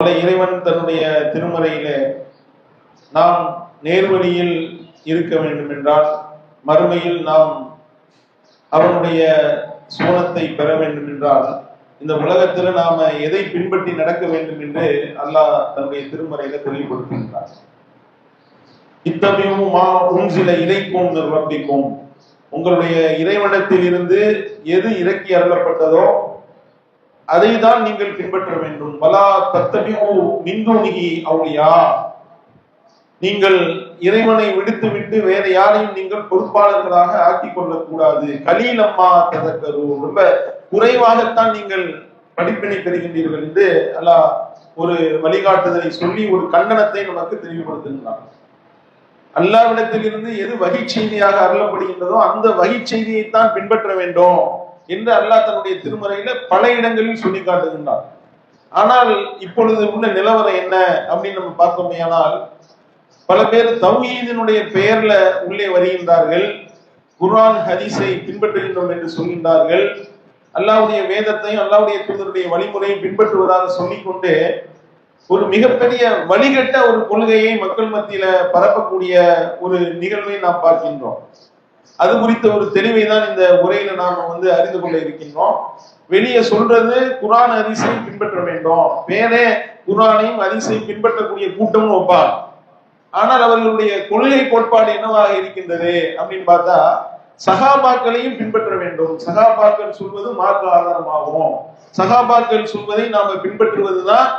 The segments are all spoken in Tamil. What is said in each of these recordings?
இறைவன் தன்னுடைய திருமறையிலே நாம் நேர்வழியில் இருக்க வேண்டும் என்றால் மறுமையில் நாம் அவனுடைய சோனத்தை பெற வேண்டும் என்றால் இந்த உலகத்தில் நாம எதை பின்பற்றி நடக்க வேண்டும் என்று அல்லாஹ் தன்னுடைய திருமறையில தெளிவுபடுத்துகின்றார் இத்தமையும் மா உன் சில இறைக்கும் நிர்வகிக்கும் உங்களுடைய இறைவனத்தில் இருந்து எது இறக்கி அருளப்பட்டதோ அதை தான் நீங்கள் பின்பற்ற வேண்டும். பலா தத்தபியூ மின்தூனிகி அவுளியா. நீங்கள் இறைவனை விடுத்து விட்டு வேற யாரையும் நீங்கள் பொறுப்பாளர்களாக ஆக்கிக் கொள்ளக்கூடாது. கலீலம்மா ததக்கரு. ரொம்ப குறைவாகத்தான் நீங்கள் படிப்பினை பெறுகின்றீர்கள் என்று அல்லாஹ் ஒரு வழிகாட்டுதலை சொல்லி ஒரு கண்டனத்தை நமக்கு தெளிவுபடுத்துகிறார் அல்லாவிடத்தில் இருந்து எது வகை செய்தியாக அருளப்படுகின்றதோ அந்த வகை செய்தியைத்தான் பின்பற்ற வேண்டும். என்று அல்லாஹ் தன்னுடைய திருமறையில பல இடங்களில் சொல்லி காட்டுகின்றார் ஆனால் இப்பொழுது உள்ள நிலவரம் என்ன அப்படின்னு நம்ம பார்த்தோமேயானால் பல பேர் தௌஹீதினுடைய பெயர்ல உள்ளே வருகின்றார்கள். குர்ஆன் ஹதீஸை பின்பற்றுகின்றோம் என்று சொல்கின்றார்கள். அல்லாவுடைய வேதத்தையும் அல்லாவுடைய தூதருடைய வழிமுறையும் பின்பற்றுவதாக சொல்லிக்கொண்டு ஒரு மிகப்பெரிய வழிகட்ட ஒரு கொள்கையை மக்கள் மத்தியில பரப்பக்கூடிய ஒரு நிகழ்வை நாம் பார்க்கின்றோம். அது குறித்த ஒரு தெளிவை தான் இந்த உரையில நாம வந்து அறிந்து கொள்ள இருக்கின்றோம். வெளியே சொல்றது குரான் ஹதீஸை பின்பற்ற வேண்டும். மேலே குரானையும் ஹதீஸையும் பின்பற்றக்கூடிய கூட்டமும் வைப்பார் ஆனால் அவர்களுடைய கொள்கை கோட்பாடு என்னவாக இருக்கின்றது அப்படின்னு பார்த்தா சகாபாக்களையும் பின்பற்ற வேண்டும். சகாபாக்கள் சொல்வது மார்க்க ஆதாரமாகும். சகாபாக்கள் சொல்வதை நாம பின்பற்றுவதுதான்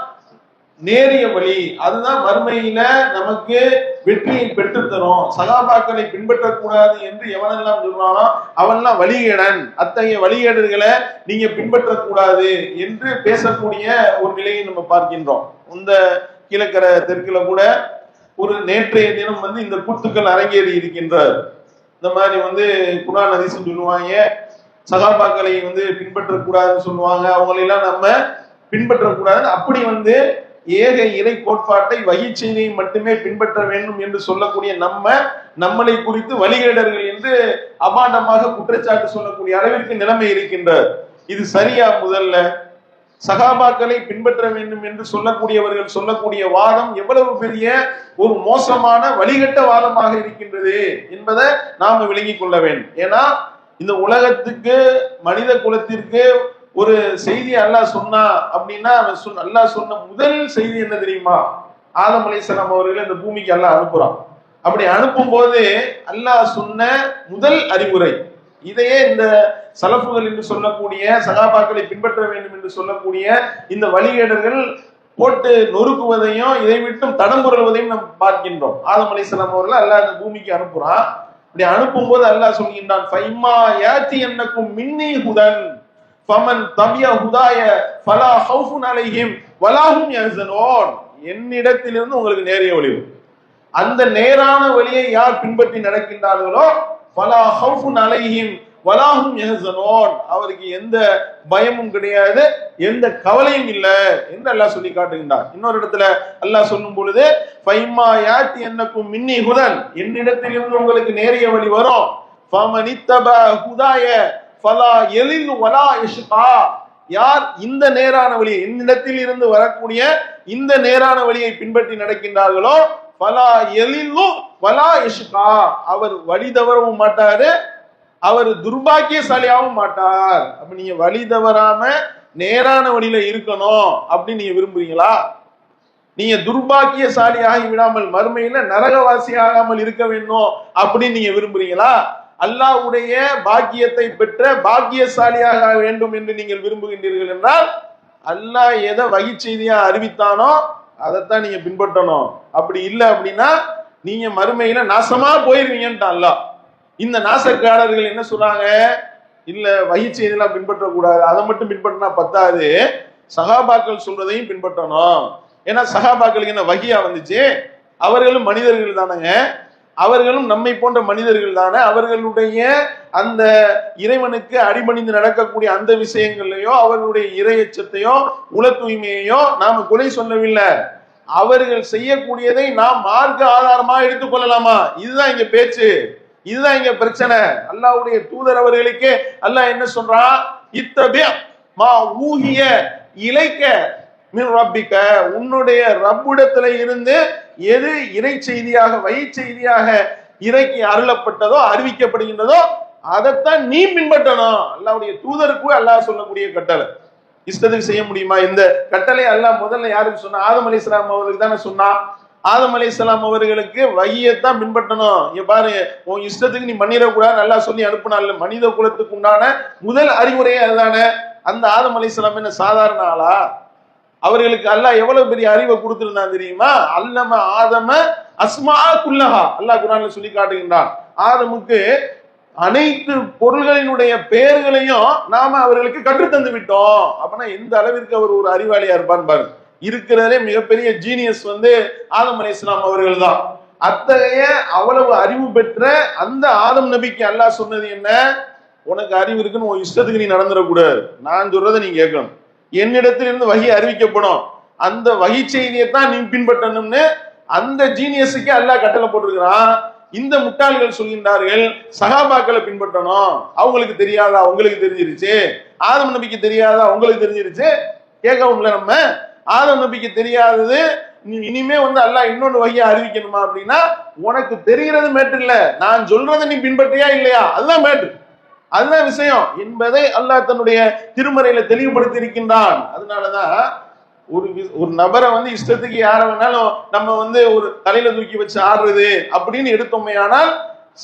நேரிய வழி. அதுதான் மறுமையில நமக்கு வெற்றியை பெற்றுத்தரும். சகாபாக்களை பின்பற்றக்கூடாது என்று எவனெல்லாம் சொல்றானோ அவன்லாம் வழிகேடன். அத்தகைய வழிகேடர்களை நீங்க பின்பற்றக்கூடாது என்று பேசக்கூடிய ஒரு நிலையை நம்ம பார்க்கின்றோம். இந்த கீழக்கரை தெற்குல கூட ஒரு நேற்றைய தினம் வந்து இந்த கூத்துக்கள் அரங்கேறி இருக்கின்றார். இந்த மாதிரி வந்து குரான் அதிசம் சொல்லுவாங்க. சகாபாக்களை வந்து பின்பற்றக்கூடாதுன்னு சொல்லுவாங்க. அவங்களெல்லாம் நம்ம பின்பற்றக்கூடாது அப்படி வந்து ஏக இறை கோட்பாட்டை வகை மட்டுமே பின்பற்ற வேண்டும் என்று சொல்லக்கூடிய நம்ம நம்மளை குறித்து வழிகேடர்கள் என்று அபாண்டமாக குற்றச்சாட்டு சொல்லக்கூடிய அளவிற்கு நிலைமை இருக்கின்றது. இது சரியா முதல்ல? சகாபாக்களை பின்பற்ற வேண்டும் என்று சொல்லக்கூடியவர்கள் சொல்லக்கூடிய வாதம் எவ்வளவு பெரிய ஒரு மோசமான வழிகட்ட வாதமாக இருக்கின்றது என்பதை நாம விளங்கிக் கொள்ள வேண்டும். ஏன்னா இந்த உலகத்துக்கு மனித குலத்திற்கு ஒரு செய்தி அல்லாஹ் சொன்னா அப்படின்னா அவன் அல்லாஹ் சொன்ன முதல் செய்தி என்ன தெரியுமா? ஆதம் அலிசலாம் அவர்களை இந்த பூமிக்கு அல்லாஹ் அனுப்புறான். அப்படி அனுப்பும் போது அல்லாஹ் சொன்ன முதல் அறிவுரை இதையே இந்த சலப்புகள் என்று சொல்லக்கூடிய சகாபாக்களை பின்பற்ற வேண்டும் என்று சொல்லக்கூடிய இந்த வழிகேடர்கள் போட்டு நொறுக்குவதையும் இதை விட்டும் தடம் புரள்வதையும் நாம் பார்க்கின்றோம். ஆதம் அலிசலாம் அவர்கள் அல்லாஹ் இந்த பூமிக்கு அனுப்புறான். இப்படி அனுப்பும் போது அல்லாஹ் சொல்கின்றான் ஃபைமா யாத்தி என்னக்கும் மின்னி ஹுதன். ஃபமன் தபிய ஹுதாய ஃபலா ஹவுஃபுன் அலைஹிம் வலாஹும் யஹ்சனூன் என்னிடத்திலிருந்து உங்களுக்கு நேரிய வழி வரும். அந்த நேரான வழியை யார் பின்பற்றி நடக்கின்றார்களோ ஃபலா ஹவுஃபுன் அலைஹிம் வலாஹும் யஹ்சனூன் அவருக்கு எந்த பயமும் கிடையாது எந்த கவலையும் இல்லை என்று அல்லாஹ் சொல்லி காட்டுகின்றார். இன்னொரு இடத்துல அல்லாஹ் சொல்லும் பொழுது ஃபைமா யாத்தி என்னக்கும் மின்னி ஹுதன். என்னிடத்திலிருந்து உங்களுக்கு நேரிய வழி வரும். ஃபமனித்தப ஹுதாய ஃபலா எலில் வலா இஷ்கா. யார் இந்த நேரான வழி என்னிடத்தில் இருந்து வரக்கூடிய இந்த நேரான வழியை பின்பற்றி நடக்கின்றார்களோ ஃபலா எலிலும் வலா இஷ்கா. அவர் வழி தவறவும் மாட்டாரு அவர் துர்பாக்கியசாலியாகவும் மாட்டார். அப்ப நீங்க வழி தவறாம நேரான வழியில இருக்கணும் அப்படின்னு நீங்க விரும்புறீங்களா? நீங்க துர்பாக்கியசாலியாகி விடாமல் மறுமையில நரகவாசி ஆகாமல் இருக்க வேண்டும் அப்படின்னு நீங்க விரும்புறீங்களா? அல்லாஹ்வுடைய பாக்கியத்தை பெற்ற பாக்கியசாலியாக வேண்டும் என்று நீங்கள் விரும்புகின்றீர்கள் என்றால் அல்லாஹ் எதை வகை செய்தியா அறிவித்தானோ அதைத்தான் நீங்க பின்பற்றணும். அப்படி இல்லை அப்படின்னா நீங்க மறுமையில நாசமா போயிருவீங்கன்ட்டு அல்லாஹ். இந்த நாசக்காரர்கள் என்ன சொல்றாங்க? இல்ல வகை செய்தியெல்லாம் பின்பற்றக்கூடாது. அதை மட்டும் பின்பற்றினா பத்தாது. சகாபாக்கள் சொல்றதையும் பின்பற்றணும். ஏன்னா சகாபாக்களுக்கு என்ன வகியா வந்துச்சு? அவர்களும் மனிதர்கள் தானங்க. அவர்களும் நம்மை போன்ற மனிதர்கள் தானே? அவர்களுடைய அந்த இறைவனுக்கு அடிபணிந்து நடக்கக்கூடிய அந்த விஷயங்களையோ அவர்களுடைய இறையச்சத்தையோ உல தூய்மையையோ நாம குறை சொல்லவில்லை. அவர்கள் செய்யக்கூடியதை நாம் மார்க்க ஆதாரமா எடுத்துக்கொள்ளலாமா இதுதான் இங்க பேச்சு. இதுதான் இங்க பிரச்சனை. அல்லாவுடைய தூதர் அவர்களுக்கு அல்லாஹ் என்ன சொல்றான் இத்தபிய மா ஊகிய இலைக்க மின் ரப்பிக்க உன்னுடைய ரப்புடத்துல இருந்து எது இறை செய்தியாக வகை செய்தியாக இறைக்கு அருளப்பட்டதோ அறிவிக்கப்படுகின்றதோ அதைத்தான் நீ பின்பற்றணும். அல்லாவுடைய தூதருக்கு அல்லாஹ் சொல்லக்கூடிய கட்டளை. இஷ்டத்துக்கு செய்ய முடியுமா? இந்த கட்டளை அல்லாஹ் முதல்ல யாருக்கு சொன்னா? ஆதம் அலிஸ்லாம் அவர்களுக்கு தானே சொன்னான் ஆதம் அலிஸ்லாம் அவர்களுக்கு வையத்தான் பின்பற்றணும். இங்க பாரு உன் இஷ்டத்துக்கு நீ பண்ணிடக்கூடாது நல்லா சொல்லி அனுப்புனால மனித குலத்துக்கு உண்டான முதல் அறிவுரையே அதுதானே. அந்த ஆதம் அலிஸ்லாம் என்ன சாதாரண ஆளா? அவர்களுக்கு அல்லாஹ் எவ்வளவு பெரிய அறிவை கொடுத்திருந்தான் தெரியுமா? அல்லம ஆதம அஸ்மா குல்லஹா. அல்லாஹ் குரான்ல சொல்லி காட்டுகின்றான். ஆதமுக்கு அனைத்து பொருள்களினுடைய பெயர்களையும் நாம அவர்களுக்கு கற்றுத்தந்து விட்டோம். அப்படின்னா எந்த அளவிற்கு அவர் ஒரு அறிவாளியா இருப்பான்னு பாருங்க. இருக்கிறதுலே மிகப்பெரிய ஜீனியஸ் வந்து ஆதம் அலி இஸ்லாம் அவர்கள் தான் அத்தகைய அவ்வளவு அறிவு பெற்ற அந்த ஆதம் நபிக்கு அல்லாஹ் சொன்னது என்ன? உனக்கு அறிவு இருக்குன்னு உன் இஷ்டத்துக்கு நீ நடந்துடக்கூடாது. நான் சொல்றதை நீ கேட்கணும். என்னிடத்திலிருந்து வகி அறிவிக்கப்படும். அந்த வகி செய்தியை தான் நீ பின்பற்றணும்னு அந்த ஜீனியஸுக்கு அல்லாஹ் கட்டளை போட்டிருக்கிறான். இந்த முட்டாள்கள் சொல்கின்றார்கள் சகாபாக்களை பின்பற்றணும். அவங்களுக்கு தெரியாதா? உங்களுக்கு தெரிஞ்சிருச்சு. ஆதம் நபிக்கு தெரியாதா? உங்களுக்கு தெரிஞ்சிருச்சு. கேட்கவும்ல நம்ம. ஆதம் நபிக்கு தெரியாதது நீ இனிமே வந்து அல்லாஹ் இன்னொன்று வகையை அறிவிக்கணுமா அப்படின்னா உனக்கு தெரிகிறது மேட்டு இல்லை. நான் சொல்றதை நீ பின்பற்றியா இல்லையா? அதுதான் மேட்டு அதுதான் விஷயம்? என்பதை அல்லாஹ் தன்னுடைய திருமறையில தெளிவுபடுத்தி இருக்கின்றான் அதனாலதான் ஒரு ஒரு நபரை வந்து இஷ்டத்துக்கு யார வேணாலும் நம்ம வந்து ஒரு தலையில தூக்கி வச்சு ஆடுறது அப்படின்னு எடுத்தோமே ஆனால்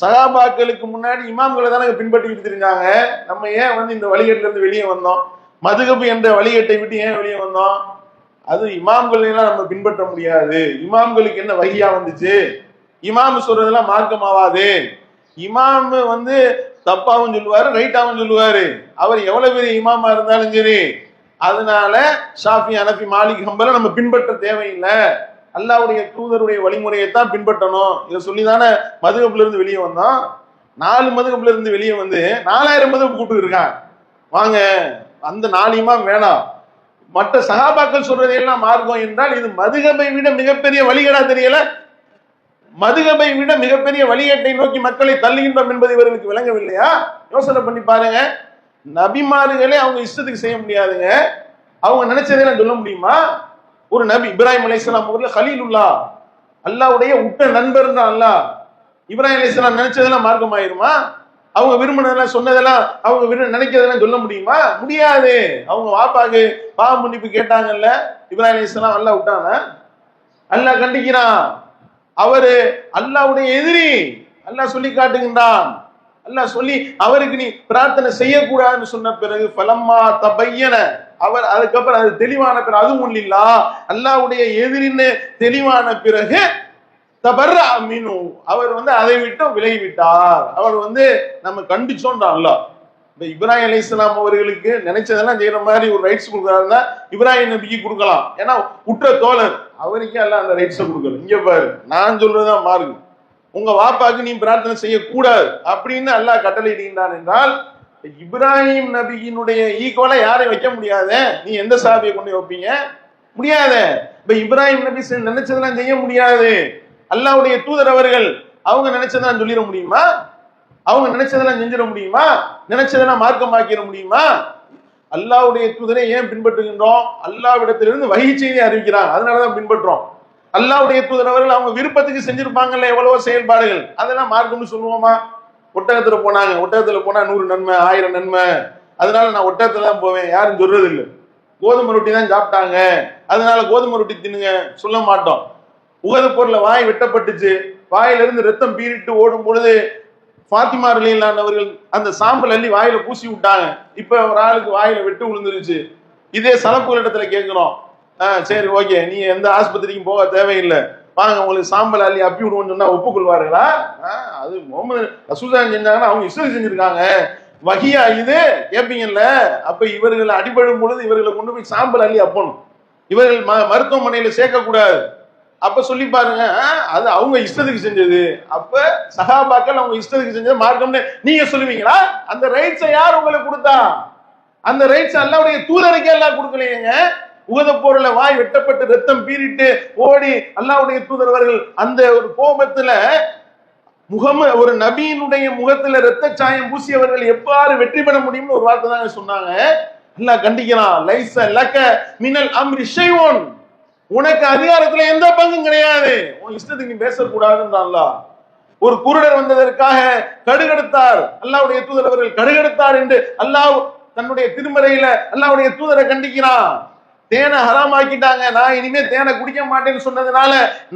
சகாபாக்களுக்கு முன்னாடி இமாம்களை தானே பின்பற்றிட்டு தெரிஞ்சாங்க நம்ம ஏன் வந்து இந்த வழிகேட்டுல இருந்து வெளியே வந்தோம்? மதுகப்பு என்ற வழிகட்டை விட்டு ஏன் வெளியே வந்தோம்? அது இமாம்களெல்லாம் நம்ம பின்பற்ற முடியாது. இமாம்களுக்கு என்ன வகையா வந்துச்சு? இமாம் சொல்றதெல்லாம் மார்க்கமாவாது. இமாம் வந்து தப்பாவும் சொல்லுவாரு ரைட்டாவும் சொல்லுவாரு. அவர் எவ்வளவு பெரிய இமாமா இருந்தாலும் சரி அதனால ஷாஃபி அனபி மாலிக் ஹம்பல நம்ம பின்பற்ற தேவையில்லை. அல்லாவுடைய தூதருடைய வழிமுறையை தான் பின்பற்றணும். இதை சொல்லி தானே மதுகப்புல இருந்து வெளியே வந்தோம். நாலு மதுகப்புல இருந்து வெளியே வந்து நாலாயிரம் மதுகப்பு கூப்பிட்டு இருக்கான் வாங்க அந்த நாளையுமா வேணாம். மற்ற சகாபாக்கள் சொல்றதையெல்லாம் மார்க்கம் என்றால் இது மதுகப்பை விட மிகப்பெரிய வழிகடா தெரியல. மதுகபை விட மிகப்பெரிய வழிகேட்டை நோக்கி மக்களை தள்ளுகின்றோம் என்பது இவர்களுக்கு விளங்கவில்லையா? யோசனை பண்ணி பாருங்க. நபிமார்களே அவங்க இஷ்டத்துக்கு செய்ய முடியாதுங்க. அவங்க நினைச்சதெல்லாம் சொல்ல முடியுமா? ஒரு நபி இப்ராஹிம் அலி இஸ்லாம் ஊர்ல ஹலீலுல்லா அல்லாவுடைய உட்ட நண்பர் தான் அல்லாஹ். இப்ராஹிம் அலைஹிஸ்ஸலாம் நினைச்சதெல்லாம் மார்க்கம் ஆயிருமா அவங்க விரும்பினதெல்லாம் சொன்னதெல்லாம் அவங்க விரும்ப நினைக்கிறதெல்லாம் சொல்ல முடியுமா? முடியாது. அவங்க வாப்பாக்கு பாவ மன்னிப்பு கேட்டாங்கல்ல. இப்ராஹிம் அலி இஸ்லாம் அல்லா விட்டானா? அல்லா கண்டிக்கிறான். அவரு அல்லாவுடைய எதிரி. அல்லாஹ் சொல்லி காட்டுகின்றான். அல்லாஹ் சொல்லி அவருக்கு நீ பிரார்த்தனை செய்யக்கூடாதுன்னு சொன்ன பிறகு பலம்மா தபையன. அவர் அதுக்கப்புறம் அது தெளிவான பிறகு அதுவும் இல்லா அல்லாவுடைய எதிரின்னு தெளிவான பிறகு தபர்ரா மீனு. அவர் வந்து அதை விட்டு விலகி விட்டார் அவர் வந்து நம்ம கண்டிச்சோன்றான் அல்லாஹ். இந்த இப்ராஹிம் இஸ்லாம் அவர்களுக்கு நினைச்சதெல்லாம் செய்யற மாதிரி ஒரு ரைட்ஸ் கொடுக்குறாருன்னா இப்ராஹிம் நபிக்கு கொடுக்கலாம். ஏன்னா உற்ற தோழர். அவருக்கே எல்லாம் அந்த ரைட்ஸை கொடுக்கல இங்க பாரு நான் சொல்றதுதான் மார்க்கு உங்க வாப்பாக்கு நீ பிரார்த்தனை செய்யக்கூடாது. அப்படின்னு அல்லாஹ் கட்டளை இடுகின்றான் என்றால் இப்ராஹிம் நபியினுடைய ஈக்குவலா யாரையும் வைக்க முடியாத? நீ எந்த சாபியை கொண்டு வைப்பீங்க? முடியாத. இப்ப இப்ராஹிம் நபி நினைச்சதெல்லாம் செய்ய முடியாது. அல்லாவுடைய தூதர் அவர்கள் அவங்க நினைச்சதெல்லாம் சொல்லிட முடியுமா? அவங்க நினைச்சதெல்லாம் செஞ்சிட முடியுமா? நினைச்சதெல்லாம் மார்க்கமாக்கிட முடியுமா? அல்லாவுடைய தூதனை ஏன் பின்பற்றுகின்றோம்? அல்லாவிடத்திலிருந்து வகை செய்தி அறிவிக்கிறாங்க அதனாலதான் பின்பற்றோம். அல்லாவுடைய தூதர் அவர்கள் அவங்க விருப்பத்துக்கு செஞ்சிருப்பாங்கல்ல எவ்வளவோ செயல்பாடுகள். அதெல்லாம் மார்க்கம்னு சொல்லுவோமா? ஒட்டகத்துல போனாங்க. ஒட்டகத்துல போனா நூறு நன்மை ஆயிரம் நன்மை. அதனால நான் ஒட்டகத்துல தான் போவேன். யாரும் சொல்றது இல்லை கோதுமை ரொட்டி தான் சாப்பிட்டாங்க. அதனால கோதுமை ரொட்டி தின்னுங்க. சொல்ல மாட்டோம். உகது பொருளை வாய் வெட்டப்பட்டுச்சு. வாயிலிருந்து ரத்தம் பீறிட்டு ஓடும் பொழுது ஃபாத்திமா ரலியல்லானவர்கள் அந்த சாம்பல் அள்ளி வாயில பூசி விட்டாங்க. இப்ப ஒரு ஆளுக்கு வாயில வெட்டு விழுந்துருச்சு. இதே சலப்புகள் இடத்துல கேட்கிறோம். ஆ சரி ஓகே. நீ எந்த ஆஸ்பத்திரிக்கும் போக தேவையில்லை. வாங்க உங்களுக்கு சாம்பல் அள்ளி அப்பி விடுவோம்னு சொன்னா ஒப்புக்கொள்வார்களா? ஆ, அது முகமது ரசூதான் செஞ்சாங்கன்னா அவங்க இஸ்ரேல் செஞ்சிருக்காங்க. வகியா இது? கேட்பீங்கல்ல அப்ப இவர்களை அடிபடும் பொழுது இவர்களை கொண்டு போய் சாம்பல் அள்ளி அப்பணும். இவர்கள் ம- மருத்துவமனையில சேர்க்க கூடாது அப்ப சொல்லி பாருங்க அது அவங்க இஷ்டத்துக்கு செஞ்சது. அப்ப சகாபாக்கள் அவங்க இஷ்டத்துக்கு செஞ்சது மார்க்கம்னு நீங்க சொல்லுவீங்களா? அந்த ரைட்ஸை யார் உங்களுக்கு கொடுத்தா? அந்த ரைட்ஸ் அல்லாவுடைய தூதரைக்கே எல்லாம் கொடுக்கலையேங்க? உகத போர்ல வாய் வெட்டப்பட்டு ரத்தம் பீறிட்டு ஓடி அல்லாவுடைய தூதரவர்கள் அந்த ஒரு கோபத்துல முகம ஒரு நபியினுடைய முகத்துல ரத்த சாயம் பூசியவர்கள் எவ்வாறு வெற்றி பெற முடியும்னு ஒரு வார்த்தை தாங்க சொன்னாங்க. எல்லாம் கண்டிக்கிறான் லைஸ லக்க மினல் அம்ரிஷைவோன் உனக்கு அதிகாரத்துல எந்த பங்கும் கிடையாது. உன் இஷ்டத்துக்கு நீ பேசக்கூடாதுன்றான் அல்லாஹ் ஒரு குருடர் வந்ததற்காக கடுகெடுத்தார். அல்லாவுடைய தூதர் அவர்கள் கடுகெடுத்தார் என்று அல்லாஹ் தன்னுடைய திருமறையில அல்லாஹ்வுடைய தூதரை கண்டிக்கிறான். தேனை ஹராமாக்கிட்டாங்க. நான் இனிமே தேனை குடிக்க மாட்டேன்னு சொன்னதுனால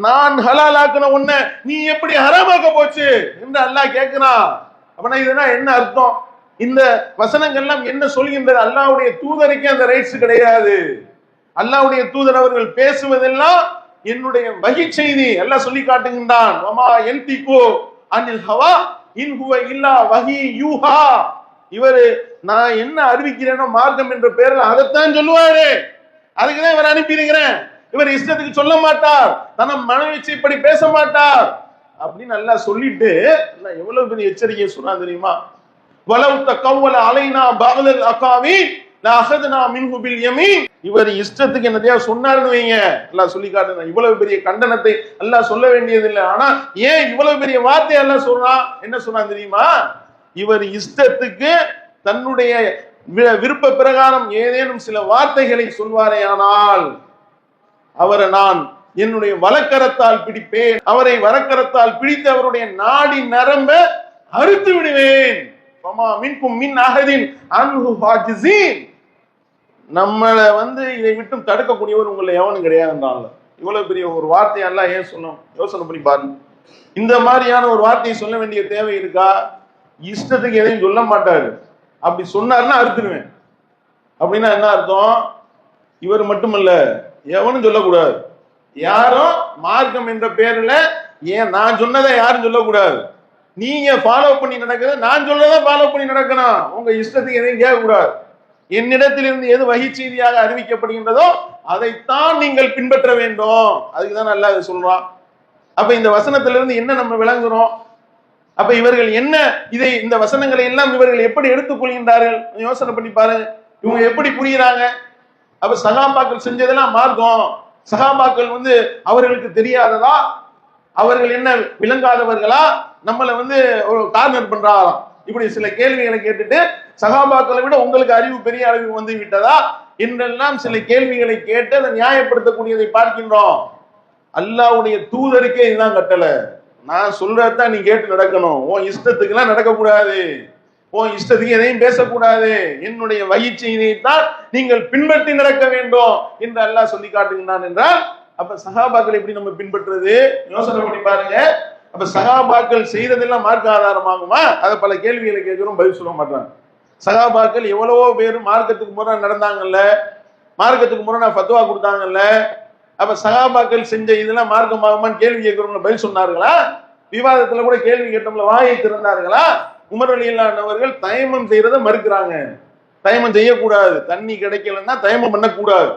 நான் ஹலாலாக்குன உன்னை நீ எப்படி ஹராமாக்க போச்சு? என்று அல்லாஹ் கேட்கிறான். அப்பனா இதுனா என்ன அர்த்தம்? இந்த வசனங்கள்லாம் என்ன சொல்கின்றது அல்லாஹ்வுடைய தூதருக்கே அந்த ரைட்ஸ் கிடையாது. அல்லாவுடைய தூதர் அவர்கள் பேசுவதெல்லாம் என்னுடைய வகி செய்தி. எல்லாம் சொல்லி காட்டுகின்றான் வமா என்திகோ அனில் ஹவா இன் ஹுவ இல்லா வகி யூஹா. இவரு நான் என்ன அறிவிக்கிறேனோ மார்க்கம் என்ற பேர்ல அதைத்தான் சொல்லுவாரு. அதுக்குதான் இவர் அனுப்பியிருக்கிறேன். இவர் இஷ்டத்துக்கு சொல்ல மாட்டார். தன மனைவி இப்படி பேச மாட்டார். அப்படின்னு நல்லா சொல்லிட்டு எவ்வளவு பெரிய எச்சரிக்கை சொன்னா தெரியுமா? வலவுத்த கவ்வல அலைனா பகலல் அக்காவி நான் அகதுனா மின்ஹு மின்ஹுபில் யமீன். இவர் இஷ்டத்துக்கு என்னதையா சொன்னாருன்னு வைங்க. எல்லாம் சொல்லி காட்டுங்க இவ்வளவு பெரிய கண்டனத்தை எல்லாம் சொல்ல வேண்டியது இல்லை ஆனா ஏன் இவ்வளவு பெரிய வார்த்தை எல்லாம் சொல்றான்? என்ன சொன்னான் தெரியுமா? இவர் இஷ்டத்துக்கு தன்னுடைய வி- விருப்ப பிரகாரம் ஏதேனும் சில வார்த்தைகளை சொல்வாரேயானால் அவரை நான் என்னுடைய வலக்கரத்தால் பிடிப்பேன். அவரை வரக்கரத்தால் பிடித்து அவருடைய நாடி நரம்ப அறுத்து விடுவேன். மின் அகதின் அன்பு நம்மளை வந்து இதை விட்டும் தடுக்கக்கூடியவர் உங்களை எவனும் கிடையாதுன்றான்ல இவ்வளவு பெரிய ஒரு வார்த்தையை எல்லாம் ஏன் சொன்னோம் யோசனை பண்ணி பாருங்க. இந்த மாதிரியான ஒரு வார்த்தையை சொல்ல வேண்டிய தேவை இருக்கா? இஷ்டத்துக்கு எதையும் சொல்ல மாட்டாரு. அப்படி சொன்னாருன்னா அறுத்துடுவேன். அப்படின்னா என்ன அர்த்தம்? இவர் மட்டுமல்ல எவனும் சொல்லக்கூடாது. யாரும் மார்க்கம் என்ற பேர்ல ஏன் நான் சொன்னதை யாரும் சொல்லக்கூடாது. நீங்க ஃபாலோ பண்ணி நடக்கிறது நான் சொன்னதை ஃபாலோ பண்ணி நடக்கணும். உங்க இஷ்டத்துக்கு எதையும் கேட்கக்கூடாது. என்னிடத்திலிருந்து எது வகை செய்தியாக அறிவிக்கப்படுகின்றதோ அதைத்தான் நீங்கள் பின்பற்ற வேண்டும். அதுக்கு தான் நல்லா இதை சொல்றான். அப்ப இந்த வசனத்திலிருந்து என்ன நம்ம விளங்குறோம்? அப்ப இவர்கள் என்ன இதை இந்த வசனங்களை எல்லாம் இவர்கள் எப்படி எடுத்துக்கொள்கின்றார்கள் யோசனை பண்ணி பாருங்க. இவங்க எப்படி புரியுறாங்க? அப்ப சகாபாக்கள் செஞ்சதெல்லாம் மார்க்கம். சகாபாக்கள் வந்து அவர்களுக்கு தெரியாததா? அவர்கள் என்ன விளங்காதவர்களா? நம்மளை வந்து ஒரு கார்னர் பண்றாராம். இப்படி சில கேள்விகளை கேட்டுட்டு சகாபாக்களை விட உங்களுக்கு அறிவு பெரிய அளவு வந்து விட்டதா? என்றெல்லாம் சில கேள்விகளை கேட்டு அதை நியாயப்படுத்தக்கூடியதை பார்க்கின்றோம். அல்லாவுடைய தூதருக்கே இதுதான் கட்டளை. நான் சொல்றதான் நீ கேட்டு நடக்கணும். உன் இஷ்டத்துக்குலாம் நடக்கக்கூடாது. உன் இஷ்டத்துக்கு எதையும் பேசக்கூடாது. என்னுடைய வயிற்சியினை தான் நீங்கள் பின்பற்றி நடக்க வேண்டும் என்று அல்லாஹ் சொல்லி காட்டுகின்றான் என்றால் அப்ப சகாபாக்கள் எப்படி நம்ம பின்பற்றுறது? யோசனை பண்ணி பாருங்க. அப்ப சகாபாக்கள் செய்ததெல்லாம் மார்க்க ஆதாரமாகுமா? அதை பல கேள்விகளை கேட்கிறோம் பதில் சொல்ல மாட்டாங்க. சகாபாக்கள் எவ்வளவோ பேர் மார்க்கத்துக்கு முறை நடந்தாங்கல்ல. மார்க்கத்துக்கு முறை நான் ஃபத்துவா கொடுத்தாங்கல்ல. அப்ப சகாபாக்கள் செஞ்ச இதெல்லாம் மார்க்கமாகுமான்னு கேள்வி கேட்கிறவங்க பதில் சொன்னார்களா? விவாதத்துல கூட கேள்வி கேட்டோம்ல வாயை திறந்தார்களா? உமர் அலியல்லானவர்கள் தயமம் செய்யறத மறுக்கிறாங்க. தயமம் செய்யக்கூடாது. தண்ணி கிடைக்கலன்னா தயமம் பண்ணக்கூடாது.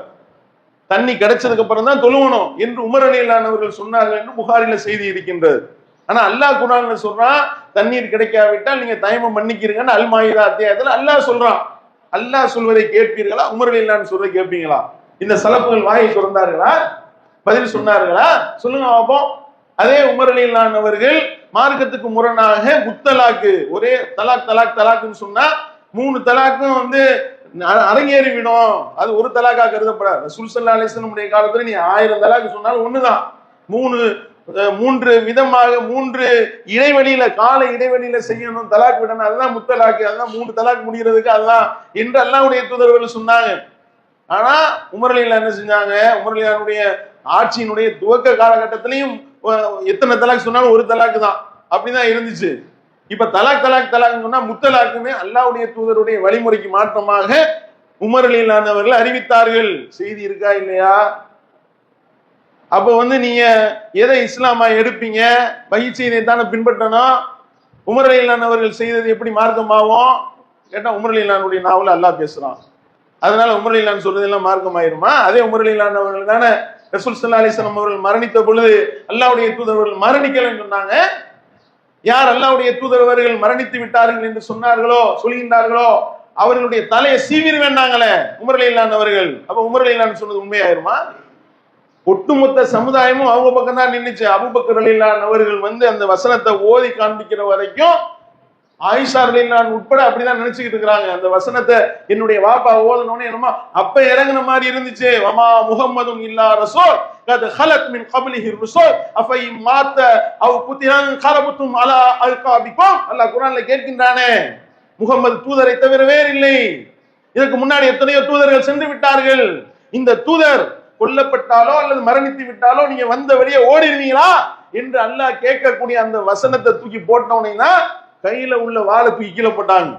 தண்ணி கிடைச்சதுக்கு அப்புறம் தான் தொழுவணும் என்று உமர் அலியல்லானவர்கள் சொன்னார்கள் என்று புகாரில செய்தி இருக்கின்றது. ஆனா அல்லாஹ் குரான்ல சொல்றான் தண்ணீர் கிடைக்காவிட்டால் நீங்க தயமம் மன்னிக்கிறீங்கன்னு அல்மாயுதா அத்தியாயத்துல அல்லாஹ் சொல்றான். அல்லாஹ் சொல்வதை கேட்பீர்களா? உமர் இல்லான்னு சொல்றதை கேட்பீங்களா? இந்த சலப்புகள் வாயை திறந்தார்களா? பதில் சொன்னார்களா? சொல்லுங்க பார்ப்போம் அதே உமர் அலிலான் அவர்கள் மார்க்கத்துக்கு முரணாக முத்தலாக்கு ஒரே தலாக் தலாக் தலாக்குன்னு சொன்னா மூணு தலாக்கும் வந்து அ- அரங்கேறிவிடும். அது ஒரு தலாக்கா கருதப்படாது. சுல்சல்லா அலிசனுடைய காலத்துல நீ ஆயிரம் தலாக்கு சொன்னாலும் ஒண்ணுதான். மூணு மூன்று விதமாக மூன்று இடைவெளியில கால இடைவெளியில செய்யணும் தலாக் விடணும். அதுதான் முத்தலாக்கு அதுதான் மூன்று தலாக் முடிகிறதுக்கு அதுதான் என்று அல்லாவுடைய தூதர்கள் சொன்னாங்க. ஆனா உமரலியில் என்ன செஞ்சாங்க? உமரலியானுடைய ஆட்சியினுடைய துவக்க காலகட்டத்திலையும் எத்தனை தலாக் சொன்னாலும் ஒரு தலாக்கு தான். அப்படிதான் இருந்துச்சு. இப்ப தலாக் தலாக் தலாக் சொன்னா முத்தலாக்குன்னு அல்லாவுடைய தூதருடைய வழிமுறைக்கு மாற்றமாக உமரலியில் ஆனவர்கள் அறிவித்தார்கள். செய்தி இருக்கா இல்லையா? அப்ப வந்து நீங்க எதை இஸ்லாமா எடுப்பீங்க? வகை தானே பின்பற்றணும்? உமர் செய்தது எப்படி மார்க்கமாகும்? கேட்டா உமர் அலிலானுடைய நாவல அல்லாஹ் பேசுறான். அதனால உமர் அலிலான் சொல்றதெல்லாம் மார்க்கமாயிருமா? அதே உமர் அலிலான் அவர்கள் தானே ரசூல் சல்லா அலிஸ்லாம் அவர்கள் மரணித்த பொழுது அல்லாவுடைய தூதர்கள் மரணிக்கலைன்னு சொன்னாங்க. யார் அல்லாவுடைய தூதரவர்கள் மரணித்து விட்டார்கள் என்று சொன்னார்களோ சொல்கின்றார்களோ அவர்களுடைய தலையை சீவிர வேண்டாங்களே உமர் அவர்கள். அப்ப உமர் சொன்னது உண்மையாயிருமா? ஒட்டுமொத்த சமுதாயமும் அவங்க பக்கம் தான் நின்றுச்சு அபுபக்கர் அலிலான் அவர்கள் வந்து அந்த வசனத்தை ஓதி காண்பிக்கிற வரைக்கும் ஆயிஷா நான் உட்பட அப்படிதான் நினைச்சுக்கிட்டு இருக்கிறாங்க. அந்த வசனத்தை என்னுடைய வாப்பா ஓதனோன்னு என்னமோ அப்ப இறங்குன மாதிரி இருந்துச்சு. வமா முகம்மதும் இல்லா ரசோ கத் ஹலத் மின் கப்லிஹி ருசூல் அஃபை மாத்த அவ் குத்திரன் கரபுத்தும் அலா அல்காபிக்கும். அல்லாஹ் குரான்ல கேட்கின்றானே முகம்மது தூதரை தவிர வேறில்லை. இதுக்கு முன்னாடி எத்தனையோ தூதர்கள் சென்று விட்டார்கள். இந்த தூதர் கொல்லப்பட்டாலோ அல்லது மரணித்து விட்டாலோ நீங்க வந்த வழியே ஓடிடுவீங்களா என்று அல்லாஹ் கேட்கக்கூடிய அந்த வசனத்தை தூக்கி போட்டவனே கையில உள்ள வாழை தூக்கி கீழே போட்டாங்க.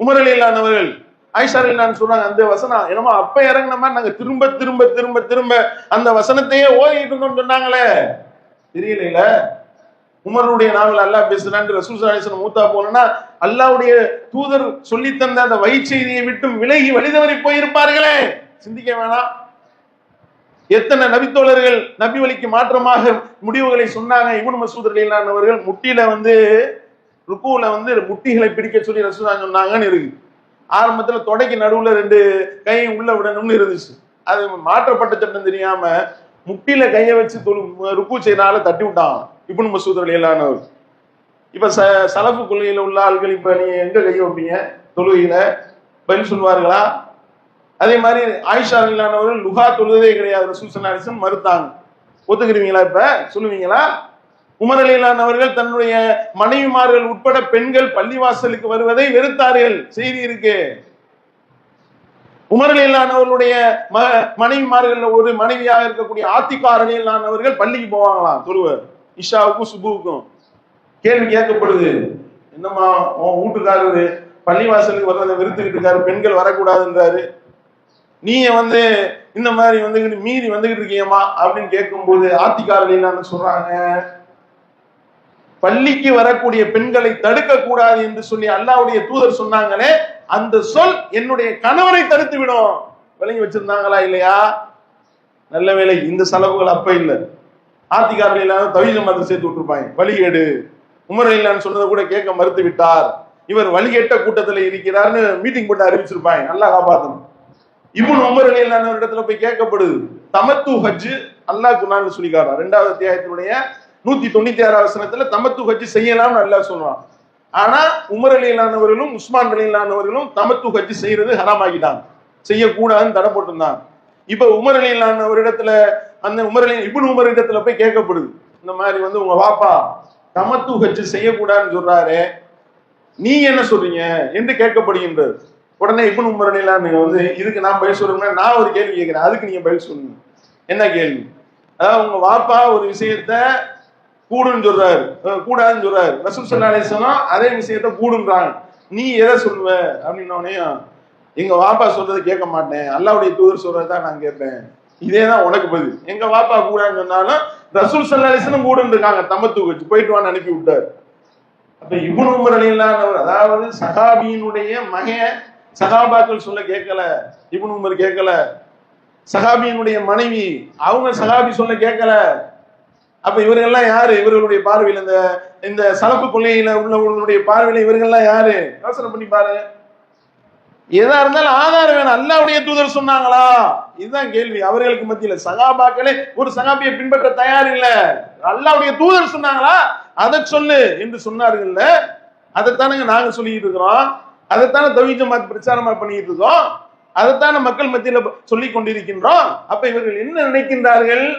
உமர் அலிலானவர்கள் ஆயிஷா நான் சொன்னாங்க அந்த வசனம் என்னமோ அப்ப இறங்கின மாதிரி நாங்க திரும்ப திரும்ப திரும்ப திரும்ப அந்த வசனத்தையே ஓதிட்டு இருந்தோம் சொன்னாங்களே. தெரியல உமருடைய நாவல் அல்லாஹ் பேசுறான்னு ரசூல் அலிஸ்லாம் மூத்தா போனா அல்லாவுடைய தூதர் சொல்லி தந்த அந்த வயிற்செய்தியை செய்தியை விட்டு விலகி வழிதவறி போயிருப்பார்களே. சிந்திக்க வேணாம். எத்தனை நபித்தோழர்கள் நபி வழிக்கு மாற்றமாக முடிவுகளை சொன்னாங்க? இவனு மசூத் அலிலானவர்கள் முட்டியில வந்து ருக்குல வந்து முட்டிகளை பிடிக்க சொல்லி ரசூலா சொன்னாங்கன்னு இருக்கு. ஆரம்பத்துல தொடைக்கு நடுவுல ரெண்டு கையை உள்ள விடணும்னு இருந்துச்சு. அது மாற்றப்பட்ட சட்டம் தெரியாம முட்டியில கையை வச்சு தொழு ருக்கு செய்யனால தட்டி விட்டான் இப்னு மசூத் இல்லானவர் இப்ப ச சலப்பு கொள்கையில உள்ள ஆள்கள் இப்ப நீங்க எங்க கையை வைப்பீங்க? தொழுகையில பதில் சொல்வார்களா அதே மாதிரி ஆயிஷா இல்லாதவர்கள் லுகா தொழுதே கிடையாது. ரசூல் சல்லாஹன் மறுத்தாங்க. ஒத்துக்கிறீங்களா இப்ப? சொல்லுவீங்களா? உமர் அலிலானவர்கள் தன்னுடைய மனைவிமார்கள் உட்பட பெண்கள் பள்ளிவாசலுக்கு வருவதை வெறுத்தார்கள். செய்தி இருக்கு. உமர் அலிலானவர்களுடைய ம மனைவிமார்கள் ஒரு மனைவியாக இருக்கக்கூடிய ஆத்திகார் அலிலானவர்கள் பள்ளிக்கு போவாங்களாம் தொழுவர் இஷாவுக்கும் சுபுவுக்கும். கேள்வி கேட்கப்படுது. என்னம்மா உன் வீட்டுக்காரரு பள்ளிவாசலுக்கு வர்றதை வெறுத்துக்கிட்டு இருக்காரு பெண்கள் வரக்கூடாதுன்றாரு. நீங்க வந்து இந்த மாதிரி வந்து மீறி வந்துகிட்டு இருக்கீங்கம்மா அப்படின்னு கேட்கும்போது ஆத்திகாரர்கள் என்னன்னு சொல்றாங்க? பள்ளிக்கு வரக்கூடிய பெண்களை தடுக்க கூடாது என்று சொல்லி அல்லாவுடைய தூதர் சொன்னாங்களே அந்த சொல் என்னுடைய கணவரை தடுத்து விடும் விளங்கி வச்சிருந்தாங்களா இல்லையா? நல்ல வேலை இந்த செலவுகள் அப்ப இல்லை. ஆத்திகாரர்கள் இல்லாத தவித மதத்தை சேர்த்து விட்டுருப்பாங்க. வழிகேடு உமர் இல்லான்னு சொன்னதை கூட கேட்க மறுத்து விட்டார் இவர் வழிகேட்ட கூட்டத்தில் இருக்கிறார்னு மீட்டிங் போட்டு அறிவிச்சிருப்பாங்க. நல்லா காப்பாற்றணும் இவன் உமர் அலிலான இடத்துல போய் கேட்கப்படுது. தமத்து ஹஜ்ஜு அல்லாஹ் குனான்னு சொல்லிக்காரா ரெண்டாவது அத்தியாயத்தினுடைய நூத்தி தொண்ணூத்தி ஆறாவது வசனத்துல தமத்து ஹஜ்ஜு செய்யலாம்னு அல்லாஹ் சொல்றான். ஆனா உமர் இல்லாதவர்களும் உஸ்மான் அலிலானவர்களும் தமத்து ஹஜ்ஜு செய்யறது ஹராமாக்கிட்டாங்க. செய்யக்கூடாதுன்னு தடை போட்டிருந்தாங்க இப்ப உமர் அலி ஒரு இடத்துல அந்த உமர் அலி இபுன் உமர் இடத்துல போய் கேட்கப்படுது. இந்த மாதிரி வந்து உங்க வாப்பா தமத்து ஹஜ்ஜு செய்யக்கூடாதுன்னு சொல்றாரு நீ என்ன சொல்றீங்க? என்று கேட்கப்படுகின்றது. உடனே இபுன் உமர் அலிலான் வந்து இதுக்கு நான் பதில் சொல்றேன்னா நான் ஒரு கேள்வி கேட்கிறேன். அதுக்கு நீங்க பதில் சொல்லணும். என்ன கேள்வி? அதாவது உங்க வாப்பா ஒரு விஷயத்த கூடுன்னு சொல்றாரு. கூடாதுன்னு சொல்றாரு. ரசூல் சல்லா அதே விஷயத்த கூடுன்றாங்க. நீ எதை சொல்லுவ? அப்படின்னோடனே எங்க வாப்பா சொல்றது கேட்க மாட்டேன். அல்லாவுடைய தூதர் சொல்றதுதான் நான் கேட்பேன். இதே தான் உனக்கு பதில். எங்க வாப்பா கூடான்னு சொன்னாலும் ரசூல் சல்லா கூடுன்னு இருக்காங்க. தம்மத்து வச்சு போயிட்டு வான்னு அனுப்பி விட்டாரு. அப்ப இவனு உமர் அதாவது சகாபியினுடைய மகன் சகாபாக்கள் சொல்ல கேட்கல இபுன் உமர் கேட்கல சகாபியினுடைய மனைவி அவங்க சகாபி சொல்ல கேட்கல. அப்ப இவர்கள்லாம் யாரு? இவர்களுடைய பார்வையில் இந்த இந்த சலப்பு கொள்கையில உள்ளவர்களுடைய பார்வையில இவர்கள்லாம் யாரு? யோசனை பண்ணி பாரு எதா இருந்தாலும் ஆதாரம் வேணும். அல்லாவுடைய தூதர் சொன்னாங்களா? இதுதான் கேள்வி. அவர்களுக்கு மத்தியில சகாபாக்களே ஒரு சகாபியை பின்பற்ற தயார் இல்ல. அல்லாவுடைய தூதர் சொன்னாங்களா? அதை சொல்லு என்று சொன்னார்கள்ல அதைத்தானுங்க நாங்க சொல்லிட்டு இருக்கிறோம். அதைத்தானே தவி ஜமாத் பிரச்சாரமா பண்ணிட்டு இருக்கோம். அதைத்தானே மக்கள் மத்தியில சொல்லி கொண்டிருக்கின்றோம். அப்ப இவர்கள் என்ன நினைக்கின்றார்கள்?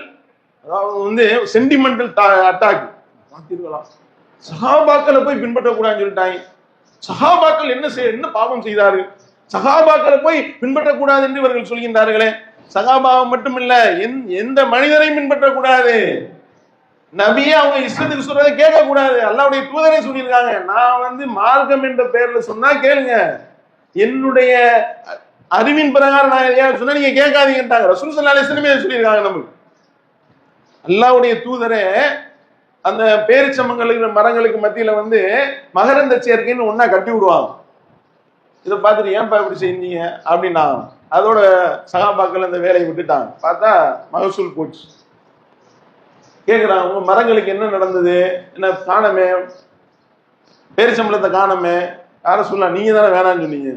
அதாவது வந்து சென்டிமெண்டல் அட்டாக் பார்த்திருக்கலாம் சகாபாக்களை போய் பின்பற்றக்கூடாதுன்னு சொல்லிட்டாங்க. சகாபாக்கள் என்ன செய் என்ன பாவம் செய்தார்கள்? சகாபாக்களை போய் பின்பற்றக்கூடாது என்று இவர்கள் சொல்கின்றார்களே. சகாபாவை மட்டும் இல்ல எந்- எந்த மனிதரையும் பின்பற்றக்கூடாது. நபியே அவங்க இஷ்டத்துக்கு சொல்றதை கேட்க கூடாது அல்லாவுடைய தூதரே சொல்லியிருக்காங்க. நான் வந்து மார்க்கம் என்ற பெயர்ல சொன்னா கேளுங்க. என்னுடைய அறிவின் பிரகாரம் நான் எதையாவது சொன்னா நீங்க கேட்காதீங்கட்டாங்க ரசூல் சல்லா அலிஸ்லமே சொல்லியிருக்காங்க நமக்கு அல்லாவுடைய தூதரே அந்த பேரிச்சம்பங்களுக்கு மரங்களுக்கு மத்தியில வந்து மகரந்த சேர்க்கைன்னு ஒன்னா கட்டி விடுவாங்க. இதை பார்த்துட்டு ஏன்பா இப்படி செஞ்சீங்க அப்படின்னா அதோட சகாபாக்கள் அந்த வேலையை விட்டுட்டாங்க. பார்த்தா மகசூல் போச்சு. கேட்குறாங்க உங்கள் மரங்களுக்கு என்ன நடந்தது? என்ன காணமே? பேரிச்சம்பளத்தை காணமே? யாரும் சொல்லலாம் நீங்கள் தானே வேணாம்னு சொன்னீங்க.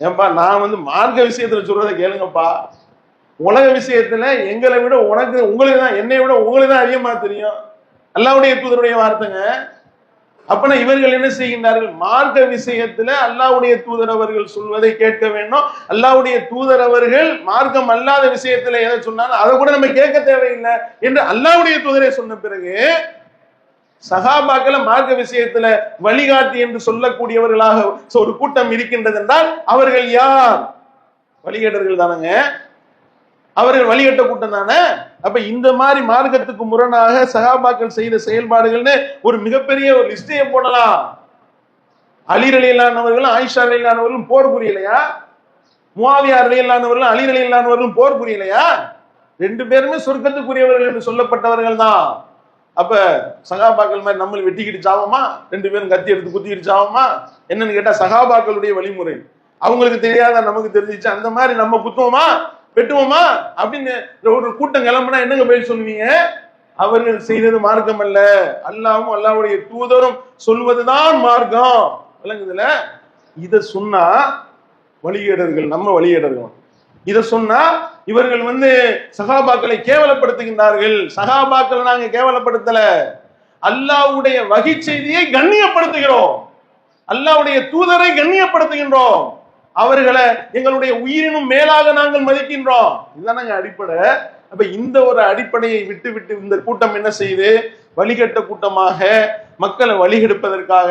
ஏன்பா நான் வந்து மார்க்க விஷயத்தில் சொல்கிறத கேளுங்கப்பா. உலக விஷயத்துல எங்களை விட உனக்கு உங்களுக்கு தான் என்னை விட உங்களுக்கு தான் அதிகமாக தெரியும். அல்லாவுடைய தூதருடைய வார்த்தைங்க அப்பனா இவர்கள் என்ன செய்கின்றார்கள்? மார்க்க விஷயத்துல அல்லாவுடைய தூதர் அவர்கள் சொல்வதை கேட்க வேண்டும் அல்லாவுடைய தூதர் அவர்கள் மார்க்கம் அல்லாத விஷயத்துல எதை சொன்னாலும் அதை கூட நம்ம கேட்க தேவையில்லை என்று அல்லாவுடைய தூதரை சொன்ன பிறகு சகாபாக்களை மார்க்க விஷயத்துல வழிகாட்டி என்று சொல்லக்கூடியவர்களாக ஒரு கூட்டம் இருக்கின்றது என்றால் அவர்கள் யார்? வழிகேடர்கள் தானங்க. அவர்கள் வழிகட்ட கூட்டம் தானே? அப்ப இந்த மாதிரி மார்க்கத்துக்கு முரணாக சகாபாக்கள் செய்த செயல்பாடுகள்னு ஒரு மிகப்பெரிய ஒரு லிஸ்டையே போடலாம். அலி ரலியல்லானவர்களும் ஆயிஷா ரலியல்லானவர்களும் போர் புரியலையா? முவாவியா ரலியல்லானவர்களும் அலிரலியலானவர்களும் போர் புரியலையா? ரெண்டு பேருமே சொர்க்கத்துக்குரியவர்கள் என்று சொல்லப்பட்டவர்கள் தான். அப்ப சகாபாக்கள் மாதிரி நம்மளை வெட்டிக்கிட்டு சாவமா? ரெண்டு பேரும் கத்தி எடுத்து குத்திக்கிட்டு சாவமா? என்னன்னு கேட்டா சகாபாக்களுடைய வழிமுறை. அவங்களுக்கு தெரியாத? நமக்கு தெரிஞ்சிச்சு? அந்த மாதிரி நம்ம குத்துவோமா? வெட்டுவோமா? அப்படின்னு ஒரு கூட்டம் கிளம்புனா என்னங்க பதில் சொல்லுவீங்க? அவர்கள் செய்தது மார்க்கம் அல்ல அல்லாவும் அல்லாவுடைய தூதரும் சொல்வதுதான் மார்க்கம். விளங்குதுல? இத சொன்னா வழிகேடர்கள் நம்ம வழிகேடர்கள். இத சொன்னா இவர்கள் வந்து சகாபாக்களை கேவலப்படுத்துகின்றார்கள். சகாபாக்களை நாங்க கேவலப்படுத்தல. அல்லாவுடைய வகை செய்தியை கண்ணியப்படுத்துகிறோம். அல்லாஹ்வுடைய தூதரை கண்ணியப்படுத்துகின்றோம். அவர்களை எங்களுடைய உயிரினும் மேலாக நாங்கள் மதிக்கின்றோம். இதுதானங்க அடிப்படை. அப்ப இந்த ஒரு அடிப்படையை விட்டு விட்டு இந்த கூட்டம் என்ன செய்யுது? வழிகட்ட கூட்டமாக மக்களை வழிகெடுப்பதற்காக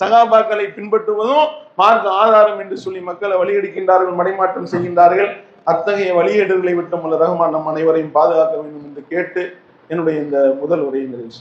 சகாபாக்களை பின்பற்றுவதும் மார்க்க ஆதாரம் என்று சொல்லி மக்களை வழியெடுக்கின்றார்கள் மடைமாற்றம் செய்கின்றார்கள். அத்தகைய வழிகேடுகளை விட்டு உள்ள ரஹ்மான் நம் அனைவரையும் பாதுகாக்க வேண்டும் என்று கேட்டு என்னுடைய இந்த முதல் உரையை நிறைவு